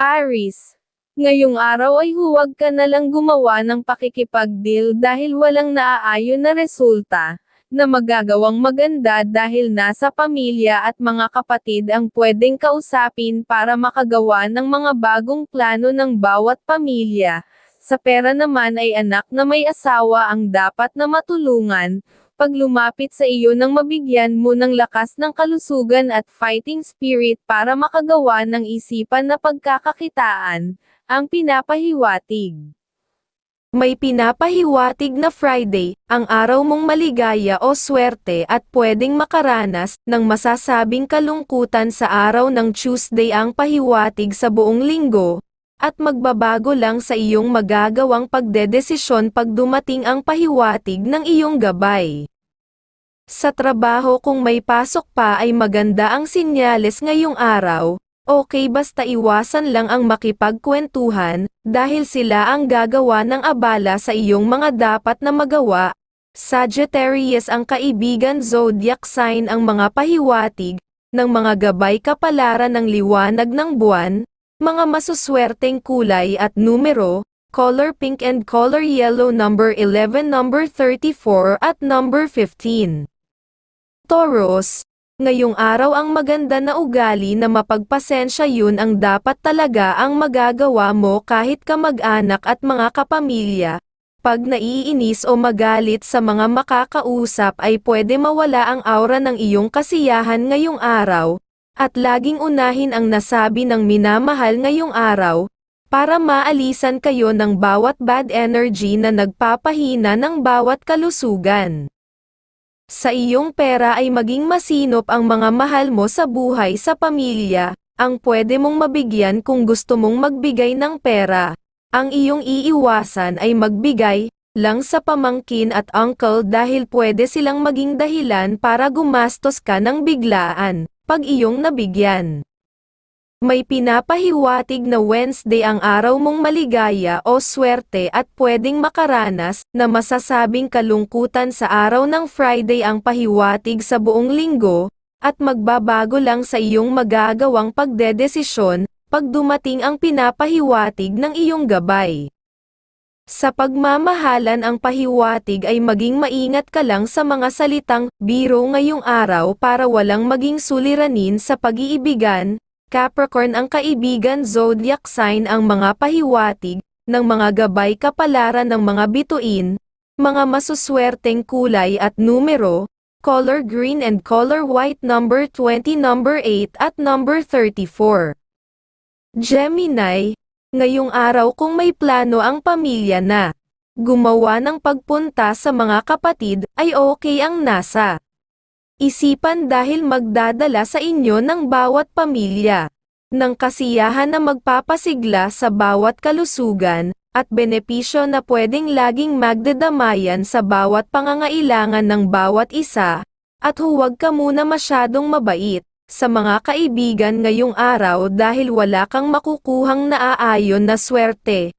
Aris. Ngayong araw ay huwag ka na lang gumawa ng pakikipag-deal dahil walang naaayon na resulta, na magagawang maganda dahil nasa pamilya at mga kapatid ang pwedeng kausapin para makagawa ng mga bagong plano ng bawat pamilya. Sa pera naman ay anak na may asawa ang dapat na matulungan, pag lumapit sa iyo nang mabigyan mo ng lakas ng kalusugan at fighting spirit para makagawa ng isipan na pagkakakitaan, ang pinapahiwatig. May pinapahiwatig na Friday, ang araw mong maligaya o swerte at pwedeng makaranas ng masasabing kalungkutan sa araw ng Tuesday ang pahiwatig sa buong linggo, at magbabago lang sa iyong magagawang pagdedesisyon pag dumating ang pahiwatig ng iyong gabay. Sa trabaho kung may pasok pa ay maganda ang sinyales ngayong araw, okay basta iwasan lang ang makipagkwentuhan, dahil sila ang gagawa ng abala sa iyong mga dapat na magawa. Sagittarius ang kaibigan zodiac sign ang mga pahiwatig, ng mga gabay kapalaran ng liwanag ng buwan, mga masuswerteng kulay at numero, color pink and color yellow number 11 number 34 at number 15. Taurus, ngayong araw ang maganda na ugali na mapagpasensya yun ang dapat talaga ang magagawa mo kahit kamag-anak at mga kapamilya. Pag naiinis o magalit sa mga makakausap ay pwede mawala ang aura ng iyong kasiyahan ngayong araw, at laging unahin ang nasabi ng minamahal ngayong araw, para maalisan kayo ng bawat bad energy na nagpapahina ng bawat kalusugan. Sa iyong pera ay maging masinop ang mga mahal mo sa buhay sa pamilya, ang pwede mong mabigyan kung gusto mong magbigay ng pera. Ang iyong iiwasan ay magbigay lang sa pamangkin at uncle dahil pwede silang maging dahilan para gumastos ka ng biglaan, pag iyong nabigyan. May pinapahiwatig na Wednesday ang araw mong maligaya o swerte at pwedeng makaranas na masasabing kalungkutan sa araw ng Friday ang pahiwatig sa buong linggo, at magbabago lang sa iyong magagawang pagdedesisyon, pag dumating ang pinapahiwatig ng iyong gabay. Sa pagmamahalan ang pahiwatig ay maging maingat ka lang sa mga salitang biro ngayong araw para walang maging suliranin sa pag-iibigan, Capricorn ang kaibigan zodiac sign ang mga pahiwatig, ng mga gabay kapalaran ng mga bituin, mga masuswerteng kulay at numero, color green and color white number 20 number 8 at number 34. Gemini, ngayong araw kung may plano ang pamilya na gumawa ng pagpunta sa mga kapatid ay okay ang nasa isipan dahil magdadala sa inyo ng bawat pamilya ng kasiyahan na magpapasigla sa bawat kalusugan at benepisyo na pwedeng laging magdedamayan sa bawat pangangailangan ng bawat isa. At huwag ka muna masyadong mabait sa mga kaibigan ngayong araw dahil wala kang makukuhang naaayon na swerte.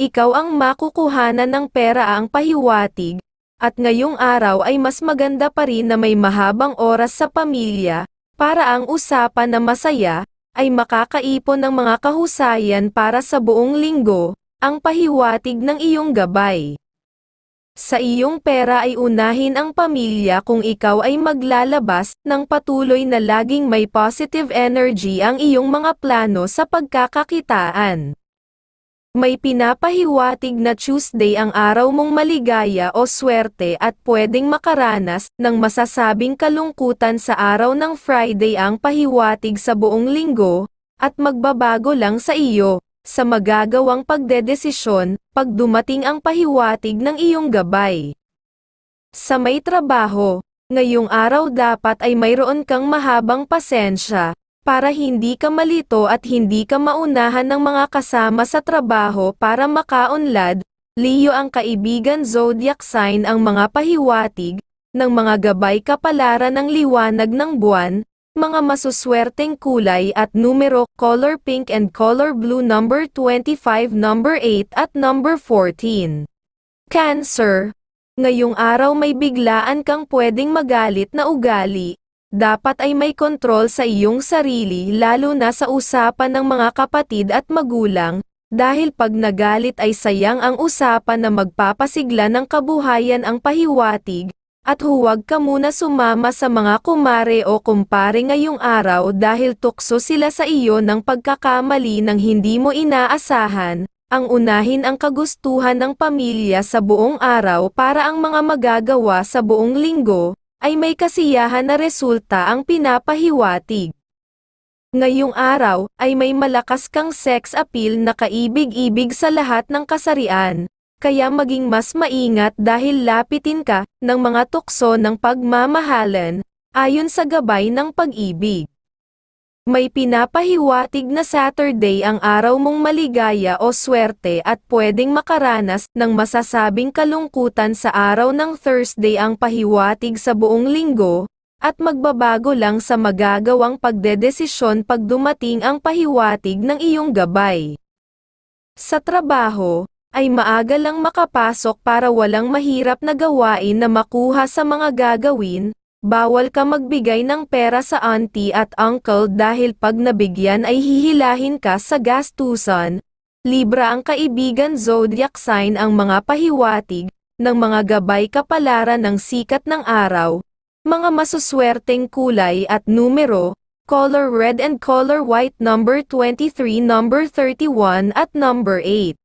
Ikaw ang makukuhanan ng pera ang pahiwatig, at ngayong araw ay mas maganda pa rin na may mahabang oras sa pamilya, para ang usapan na masaya, ay makakaipon ng mga kahusayan para sa buong linggo, ang pahiwatig ng iyong gabay. Sa iyong pera ay unahin ang pamilya kung ikaw ay maglalabas ng patuloy na laging may positive energy ang iyong mga plano sa pagkakakitaan. May pinapahiwatig na Tuesday ang araw mong maligaya o swerte at pwedeng makaranas ng masasabing kalungkutan sa araw ng Friday ang pahiwatig sa buong linggo, at magbabago lang sa iyo sa magagawang pagdedesisyon, pag dumating ang pahiwatig ng iyong gabay. Sa may trabaho, ngayong araw dapat ay mayroon kang mahabang pasensya, para hindi ka malito at hindi ka maunahan ng mga kasama sa trabaho para makaunlad, Leo ang kaibigan zodiac sign ang mga pahiwatig, ng mga gabay kapalaran ng liwanag ng buwan, mga masuswerteng kulay at numero, color pink and color blue number 25 number 8 at number 14. Cancer. Ngayong araw may biglaan kang pwedeng magalit na ugali, dapat ay may kontrol sa iyong sarili lalo na sa usapan ng mga kapatid at magulang, dahil pag nagalit ay sayang ang usapan na magpapasigla ng kabuhayan ang pahiwatig, at huwag ka muna sumama sa mga kumare o kumpare ngayong araw dahil tukso sila sa iyo ng pagkakamali ng hindi mo inaasahan, ang unahin ang kagustuhan ng pamilya sa buong araw para ang mga magagawa sa buong linggo, ay may kasiyahan na resulta ang pinapahiwatig. Ngayong araw, ay may malakas kang sex appeal na kaibig-ibig sa lahat ng kasarian, kaya maging mas maingat dahil lapitin ka ng mga tukso ng pagmamahalan, ayon sa gabay ng pag-ibig. May pinapahiwatig na Saturday ang araw mong maligaya o swerte at pwedeng makaranas ng masasabing kalungkutan sa araw ng Thursday ang pahiwatig sa buong linggo, at magbabago lang sa magagawang pagdedesisyon pag dumating ang pahiwatig ng iyong gabay. Sa trabaho, ay maaga lang makapasok para walang mahirap na gawain na makuha sa mga gagawin, bawal ka magbigay ng pera sa auntie at uncle dahil pag nabigyan ay hihilahin ka sa gastusan. Libra ang kaibigan zodiac sign ang mga pahiwatig ng mga gabay kapalaran ng sikat ng araw, mga masuswerteng kulay at numero, color red and color white number 23 number 31 at number 8.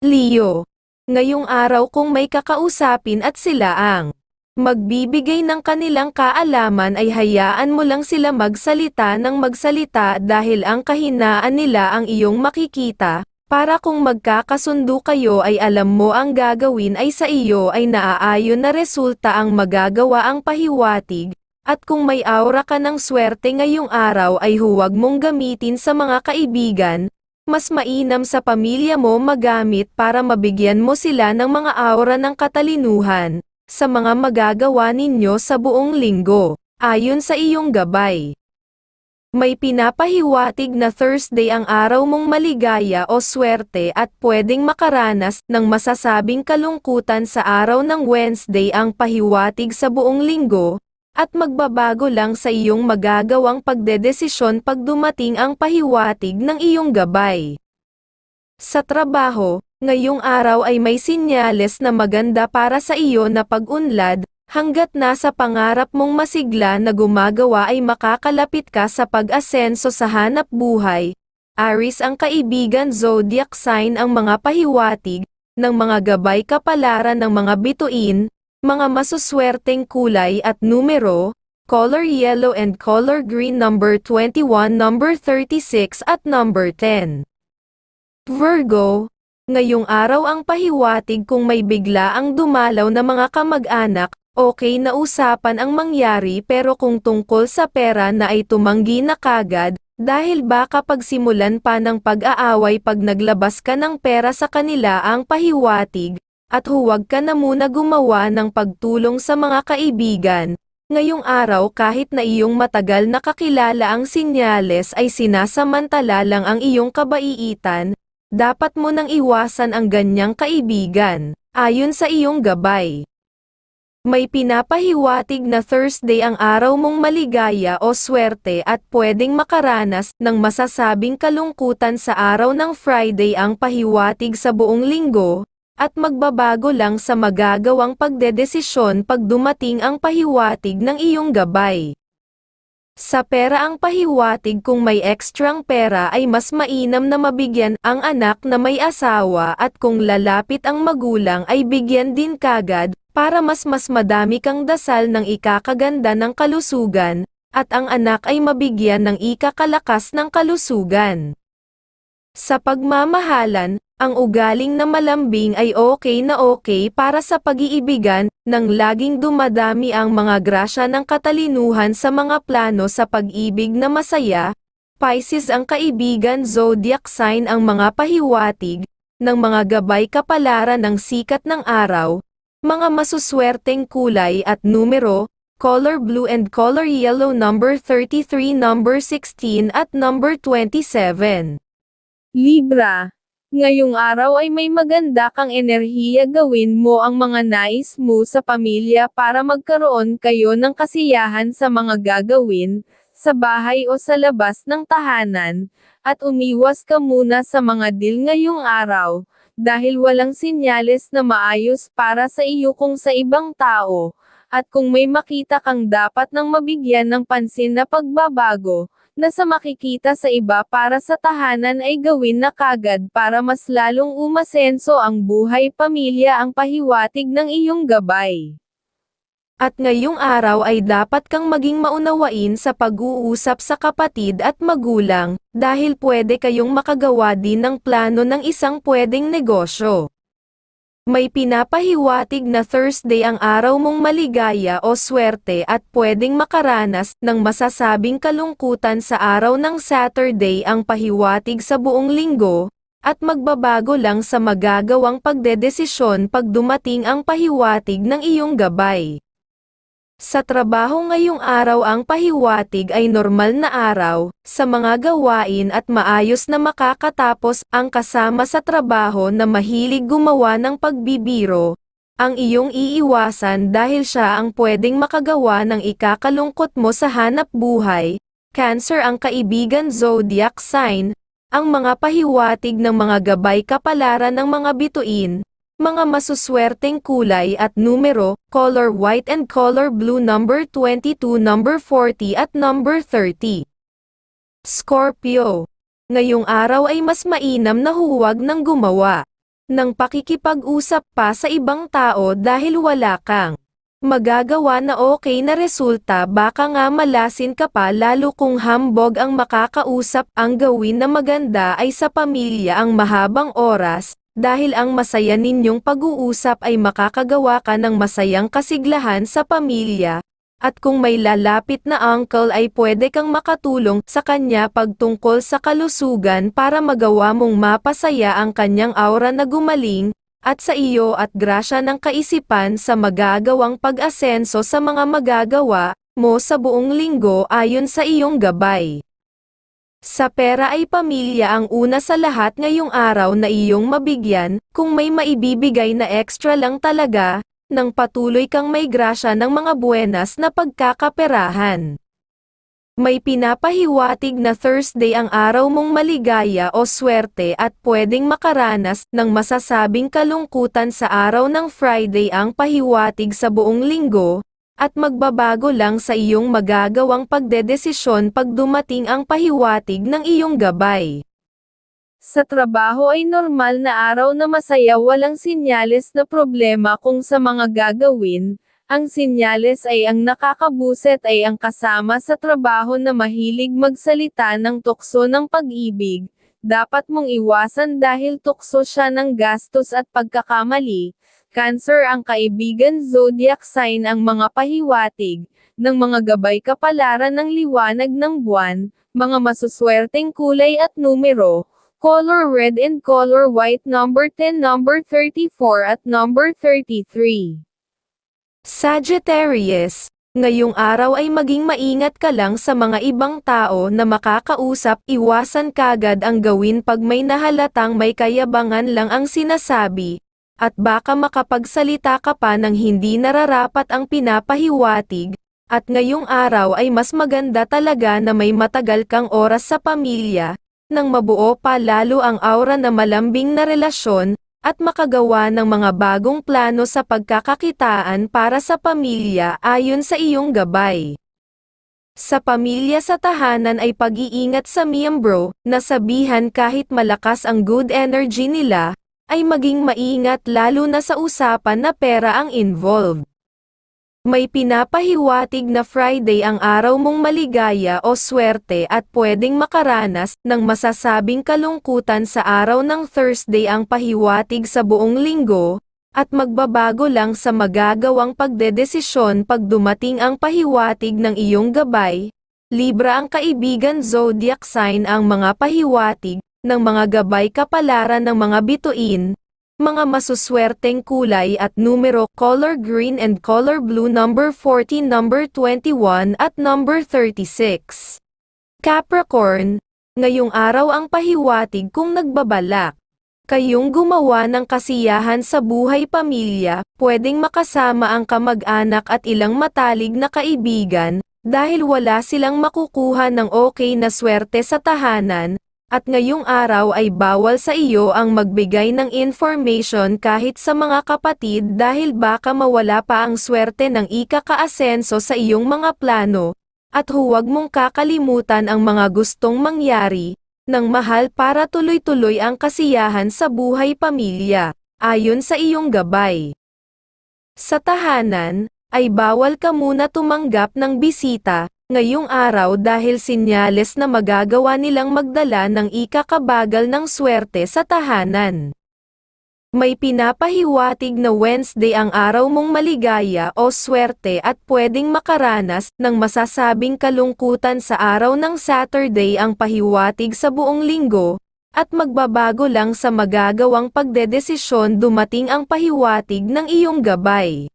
Leo. Ngayong araw kung may kakausapin at sila ang magbibigay ng kanilang kaalaman ay hayaan mo lang sila magsalita ng magsalita dahil ang kahinaan nila ang iyong makikita, para kung magkakasundo kayo ay alam mo ang gagawin ay sa iyo ay naaayon na resulta ang magagawa ang pahiwatig, at kung may aura ka ng swerte ngayong araw ay huwag mong gamitin sa mga kaibigan, mas mainam sa pamilya mo magamit para mabigyan mo sila ng mga aura ng katalinuhan, sa mga magagawa ninyo sa buong linggo, ayon sa iyong gabay. May pinapahiwatig na Thursday ang araw mong maligaya o swerte at pwedeng makaranas ng masasabing kalungkutan sa araw ng Wednesday ang pahiwatig sa buong linggo, at magbabago lang sa iyong magagawang pagdedesisyon pag dumating ang pahiwatig ng iyong gabay. Sa trabaho, ngayong araw ay may sinyales na maganda para sa iyo na pag-unlad, hanggat nasa pangarap mong masigla na gumagawa ay makakalapit ka sa pag-asenso sa hanap buhay. Aris ang kaibigan zodiac sign ang mga pahiwatig, ng mga gabay kapalaran ng mga bituin, mga masuswerteng kulay at numero, color yellow and color green number 21 number 36 at number 10. Virgo, ngayong araw ang pahiwatig kung may bigla ang dumalaw na mga kamag-anak, okay na usapan ang mangyari pero kung tungkol sa pera na ay tumanggi na kagad, dahil baka pagsimulan pa ng pag-aaway pag naglabas ka ng pera sa kanila ang pahiwatig, at huwag ka na muna gumawa ng pagtulong sa mga kaibigan. Ngayong araw kahit na iyong matagal nakakilala ang sinyales ay sinasamantala lang ang iyong kabaiitan, dapat mo nang iwasan ang ganyang kaibigan, ayon sa iyong gabay. May pinapahiwatig na Thursday ang araw mong maligaya o swerte at pwedeng makaranas ng masasabing kalungkutan sa araw ng Friday ang pahiwatig sa buong linggo, at magbabago lang sa magagawang pagdedesisyon pag dumating ang pahiwatig ng iyong gabay. Sa pera ang pahiwatig kung may ekstrang pera ay mas mainam na mabigyan ang anak na may asawa at kung lalapit ang magulang ay bigyan din kagad, para mas mas madami kang dasal ng ikakaganda ng kalusugan, at ang anak ay mabigyan ng ikakalakas ng kalusugan. Sa pagmamahalan, ang ugaling na malambing ay okay na okay para sa pag-iibigan, nang laging dumadami ang mga grasya ng katalinuhan sa mga plano sa pag-ibig na masaya. Pisces ang kaibigan zodiac sign ang mga pahiwatig, ng mga gabay kapalaran ng sikat ng araw, mga masuswerteng kulay at numero, color blue and color yellow number 33 number 16 at number 27. Libra. Ngayong araw ay may maganda kang enerhiya gawin mo ang mga nais mo sa pamilya para magkaroon kayo ng kasiyahan sa mga gagawin, sa bahay o sa labas ng tahanan, at umiwas ka muna sa mga deal ngayong araw, dahil walang sinyales na maayos para sa iyo kung sa ibang tao, at kung may makita kang dapat nang mabigyan ng pansin na pagbabago, na sa makikita sa iba para sa tahanan ay gawin na kagad para mas lalong umasenso ang buhay pamilya ang pahiwatig ng iyong gabay. At ngayong araw ay dapat kang maging maunawain sa pag-uusap sa kapatid at magulang, dahil pwede kayong makagawa din ng plano ng isang pwedeng negosyo. May pinapahiwatig na Thursday ang araw mong maligaya o swerte at pwedeng makaranas ng masasabing kalungkutan sa araw ng Saturday ang pahiwatig sa buong linggo, at magbabago lang sa magagawang pagdedesisyon pag dumating ang pahiwatig ng iyong gabay. Sa trabaho ngayong araw ang pahiwatig ay normal na araw, sa mga gawain at maayos na makakatapos ang kasama sa trabaho na mahilig gumawa ng pagbibiro, ang iyong iiwasan dahil siya ang pwedeng makagawa ng ikakalungkot mo sa hanap buhay, Cancer ang kaibigan zodiac sign, ang mga pahiwatig ng mga gabay kapalaran ng mga bituin, mga masuswerteng kulay at numero, color white and color blue number 22, number 40 at number 30. Scorpio. Ngayong araw ay mas mainam na huwag ng gumawa ng pakikipag-usap pa sa ibang tao dahil wala kang magagawa na okay na resulta baka nga malasin ka pa lalo kung hambog ang makakausap ang gawin na maganda ay sa pamilya ang mahabang oras, dahil ang masaya ninyong pag-uusap ay makakagawa ka ng masayang kasiglahan sa pamilya, at kung may lalapit na uncle ay pwede kang makatulong sa kanya pagtungkol sa kalusugan para magawa mong mapasaya ang kanyang aura na gumaling, at sa iyo at grasya ng kaisipan sa magagawang pag-asenso sa mga magagawa mo sa buong linggo ayon sa iyong gabay. Sa pera ay pamilya ang una sa lahat ngayong araw na iyong mabigyan, kung may maibibigay na extra lang talaga, nang patuloy kang may grasya ng mga buenas na pagkakaperahan. May pinapahiwatig na Thursday ang araw mong maligaya o swerte at pwedeng makaranas ng masasabing kalungkutan sa araw ng Friday ang pahiwatig sa buong linggo, at magbabago lang sa iyong magagawang pagdedesisyon pag dumating ang pahiwatig ng iyong gabay. Sa trabaho ay normal na araw na masaya walang sinyales na problema kung sa mga gagawin, ang sinyales ay ang nakakabuset ay ang kasama sa trabaho na mahilig magsalita ng tukso ng pag-ibig, dapat mong iwasan dahil tukso siya ng gastos at pagkakamali. Cancer ang kaibigan zodiac sign ang mga pahiwatig, ng mga gabay kapalaran ng liwanag ng buwan, mga masuswerteng kulay at numero, color red and color white number 10 number 34 at number 33. Sagittarius, ngayong araw ay maging maingat ka lang sa mga ibang tao na makakausap, iwasan kagad ang gawin pag may nahalatang may kayabangan lang ang sinasabi, at baka makapagsalita ka pa ng hindi nararapat ang pinapahiwatig, at ngayong araw ay mas maganda talaga na may matagal kang oras sa pamilya, nang mabuo pa lalo ang aura na malambing na relasyon, at makagawa ng mga bagong plano sa pagkakakitaan para sa pamilya ayon sa iyong gabay. Sa pamilya sa tahanan ay pag-iingat sa miyembro, na sabihan kahit malakas ang good energy nila, ay maging maingat lalo na sa usapan na pera ang involved. May pinapahiwatig na Friday ang araw mong maligaya o swerte at pwedeng makaranas ng masasabing kalungkutan sa araw ng Thursday ang pahiwatig sa buong linggo, at magbabago lang sa magagawang pagdedesisyon pag dumating ang pahiwatig ng iyong gabay. Libra ang kaibigan zodiac sign ang mga pahiwatig ng mga gabay kapalaran ng mga bituin, mga masuswerteng kulay at numero color green and color blue number 14 number 21 at number 36. Capricorn, ngayong araw ang pahiwatig kung nagbabalak Kayong gumawa ng kasiyahan sa buhay pamilya, pwedeng makasama ang kamag-anak at ilang matalig na kaibigan, dahil wala silang makukuha ng okay na swerte sa tahanan, at ngayong araw ay bawal sa iyo ang magbigay ng information kahit sa mga kapatid dahil baka mawala pa ang swerte ng ikakaasenso sa iyong mga plano, at huwag mong kakalimutan ang mga gustong mangyari, ng mahal para tuloy-tuloy ang kasiyahan sa buhay pamilya, ayon sa iyong gabay. Sa tahanan, ay bawal ka muna tumanggap ng bisita, ngayong araw dahil sinyales na magagawa nilang magdala ng ikakabagal ng swerte sa tahanan. May pinapahiwatig na Wednesday ang araw mong maligaya o swerte at pwedeng makaranas ng masasabing kalungkutan sa araw ng Saturday ang pahiwatig sa buong linggo, at magbabago lang sa magagawang pagdedesisyon dumating ang pahiwatig ng iyong gabay.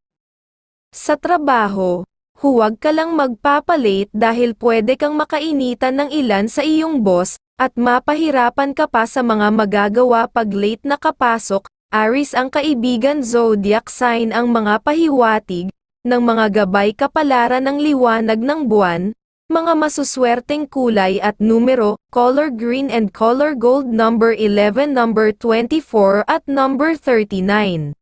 Sa trabaho, huwag ka lang magpapalate dahil pwede kang makainitan ng ilan sa iyong boss, at mapahirapan ka pa sa mga magagawa pag late na kapasok, Aris ang kaibigan zodiac sign ang mga pahiwatig, ng mga gabay kapalaran ng liwanag ng buwan, mga masuswerteng kulay at numero, color green and color gold number 11 number 24 at number 39.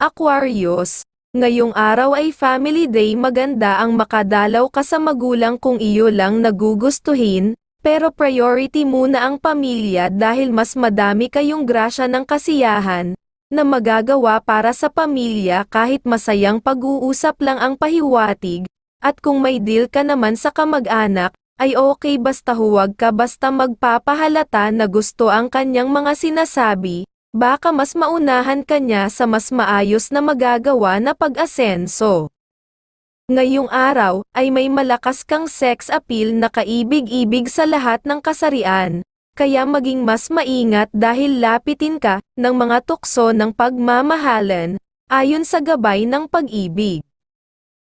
Aquarius, ngayong araw ay family day maganda ang makadalaw ka sa magulang kung iyo lang nagugustuhin, pero priority muna ang pamilya dahil mas madami kayong grasya ng kasiyahan, na magagawa para sa pamilya. Kahit masayang pag-uusap lang ang pahiwatig, at kung may deal ka naman sa kamag-anak, ay okay basta huwag ka basta magpapahalata na gusto ang kanyang mga sinasabi, baka mas maunahan ka niya sa mas maayos na magagawa na pag-asenso. Ngayong araw, ay may malakas kang sex appeal na kaibig-ibig sa lahat ng kasarian, kaya maging mas maingat dahil lapitin ka ng mga tukso ng pagmamahalan, ayon sa gabay ng pag-ibig.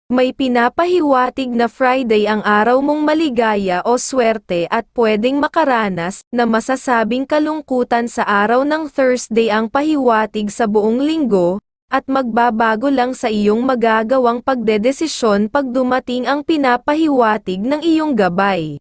May pinapahiwatig na Friday ang araw mong maligaya o swerte at pwedeng makaranas na masasabing kalungkutan sa araw ng Thursday ang pahiwatig sa buong linggo, at magbabago lang sa iyong magagawang pagdedesisyon pag dumating ang pinapahiwatig ng iyong gabay.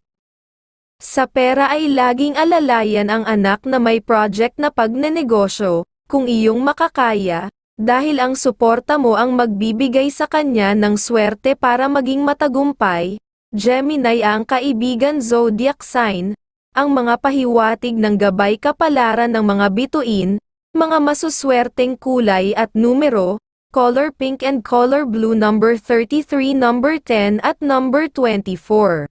Sa pera ay laging alalayan ang anak na may project na pagnenegosyo, kung iyong makakaya, dahil ang suporta mo ang magbibigay sa kanya ng swerte para maging matagumpay, Gemini ang kaibigan zodiac sign, ang mga pahiwatig ng gabay kapalaran ng mga bituin, mga masuswerteng kulay at numero, color pink and color blue number 33 number 10 at number 24.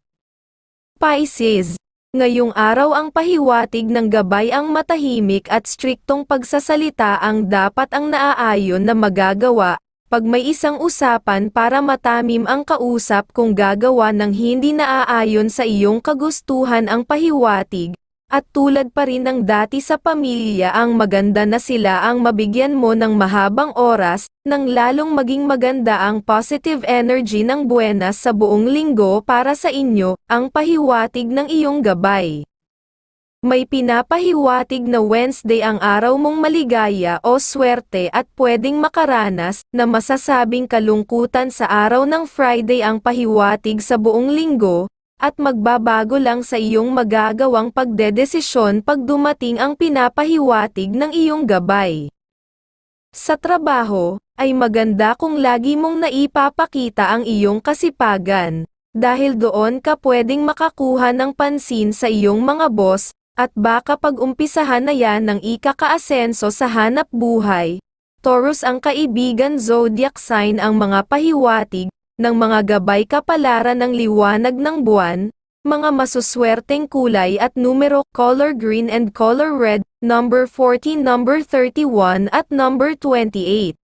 Pisces, ngayong araw ang pahiwatig ng gabay ang matahimik at striktong pagsasalita ang dapat ang naaayon na magagawa, pag may isang usapan para matamim ang kausap kung gagawa ng hindi naaayon sa iyong kagustuhan ang pahiwatig, at tulad pa rin ng dati sa pamilya ang maganda na sila ang mabigyan mo ng mahabang oras, nang lalong maging maganda ang positive energy ng buenas sa buong linggo para sa inyo, ang pahiwatig ng iyong gabay. May pinapahiwatig na Wednesday ang araw mong maligaya o swerte at pwedeng makaranas na masasabing kalungkutan sa araw ng Friday ang pahiwatig sa buong linggo, at magbabago lang sa iyong magagawang pagdedesisyon pag dumating ang pinapahiwatig ng iyong gabay. Sa trabaho, ay maganda kung lagi mong naipapakita ang iyong kasipagan, dahil doon ka pwedeng makakuha ng pansin sa iyong mga boss, at baka pag-umpisahan na yan ng ikakaasenso sa hanap buhay. Taurus ang kaibigan zodiac sign ang mga pahiwatig, ng mga gabay kapalaran ng liwanag ng buwan, mga masuswerteng kulay at numero, color green and color red, number 14, number 31 at number 28.